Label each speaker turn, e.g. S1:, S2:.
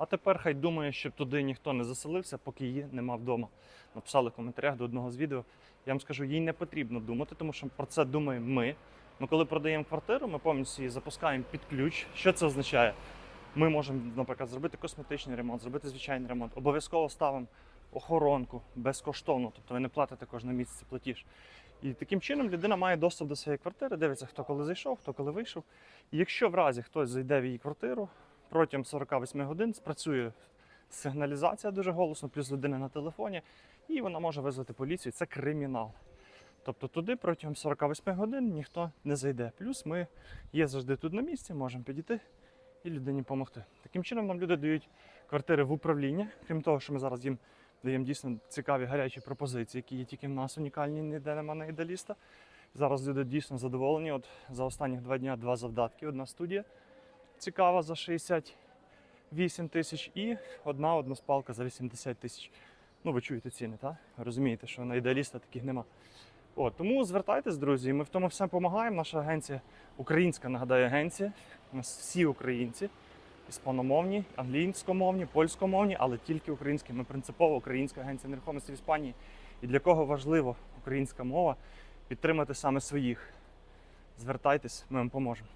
S1: А тепер хай думає, щоб туди ніхто не заселився, поки її нема вдома. Написали в коментарях до одного з відео. Я вам скажу, їй не потрібно думати, тому що про це думаємо ми. Ми коли продаємо квартиру, ми повністю її запускаємо під ключ. Що це означає? Ми можемо, наприклад, зробити косметичний ремонт, зробити звичайний ремонт. Обов'язково ставимо охоронку безкоштовно, тобто ви не платите кожен місяць платіж. І таким чином людина має доступ до своєї квартири, дивиться, хто коли зайшов, хто коли вийшов. І якщо в разі хтось зайде в її квартиру, протягом 48 годин спрацює сигналізація дуже голосно, плюс людина на телефоні, і вона може визвати поліцію. Це кримінал. Тобто туди протягом 48 годин ніхто не зайде. Плюс ми є завжди тут на місці, можемо підійти і людині допомогти. Таким чином нам люди дають квартири в управління, крім того, що ми зараз їм даємо дійсно цікаві гарячі пропозиції, які є тільки в нас унікальні, ніде немає на ідеаліста. Зараз люди дійсно задоволені. От за останні два дні два завдатки, одна студія цікава за 68 тисяч і одна односпалка за 80 тисяч. Ну, ви чуєте ціни, так? Розумієте, що на ідеаліста таких нема. От, тому звертайтесь, друзі, ми в тому все допомагаємо. Наша агенція українська, нагадаю, агенція. У нас всі українці, іспаномовні, англійськомовні, польськомовні, але тільки українські. Ми принципово українська агенція нерухомості в Іспанії. І для кого важливо українська мова підтримати саме своїх. Звертайтесь, ми вам поможемо.